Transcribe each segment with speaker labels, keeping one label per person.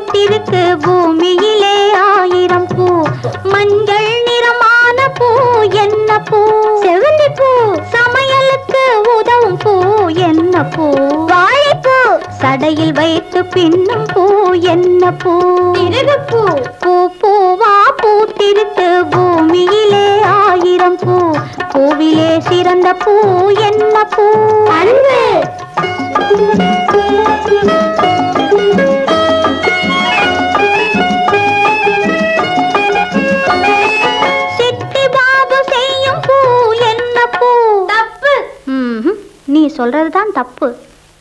Speaker 1: பூத்திருக்கு பூமியிலே ஆயிரம் பூ. மஞ்சள் நிறமான பூ என்ன பூ?
Speaker 2: செவந்தி பூ
Speaker 1: சமையலுக்கு உதவும் பூ என்ன பூ?
Speaker 2: வாழைப்பூ
Speaker 1: சடையில் வைத்து பின்னும் பூ என்ன பூ?
Speaker 2: பூ
Speaker 1: பூ பூவா பூத்திருக்கு பூமியிலே ஆயிரம் பூ. பூவிலே சிறந்த பூ என்ன பூ? என்ன பூ
Speaker 2: தப்பு
Speaker 1: நீ சொல்றது தான் தப்பு.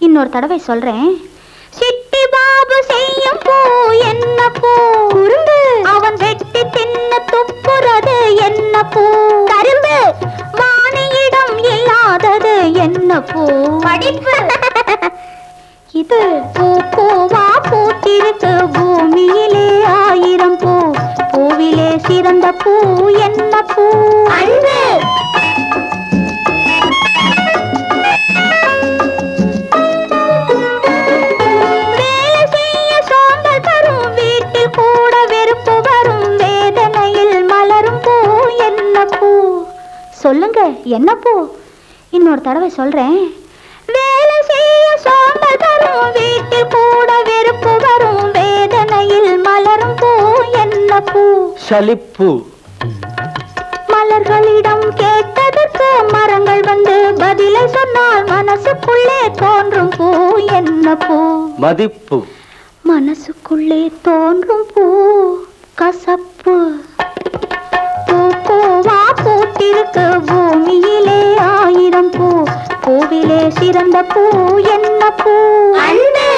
Speaker 1: இன்னொரு தடவை சொல்றேன். சிட்டி பாபு செய்யும் பூ என்ன பூ? அவன் வெட்டி தின்ன துப்புறது என்ன பூ?
Speaker 2: கரும்பு.
Speaker 1: வாணியிடம் இல்லாதது என்ன பூ?
Speaker 2: படிப்பு. இது
Speaker 1: பூ பூவா பூத்திருக்கு. பூமியிலே ஆயிரம் பூ. பூவிலே சிறந்த பூ என்ன பூ? சொல்லுங்க. என்ன பூ? இன்னொரு தடவை சொல்றேன். வேலை செய்ய சோம்பல் வீட்டில் கூட வெறுப்பு வரும் வேதனையில் மலரும் பூ என்ன பூ?
Speaker 3: சலிப்பு
Speaker 1: மலர்களிடம் கேட்டதற்கு மரங்கள் வந்து பதிலை சொன்னால் மனசுக்குள்ளே தோன்றும் பூ என்ன பூ?
Speaker 3: மதிப்பு.
Speaker 1: மனசுக்குள்ளே தோன்றும் பூ கசப்பு. ஆயிரம் பூ சிறந்த பூ என்ன பூ?
Speaker 2: அன்பே.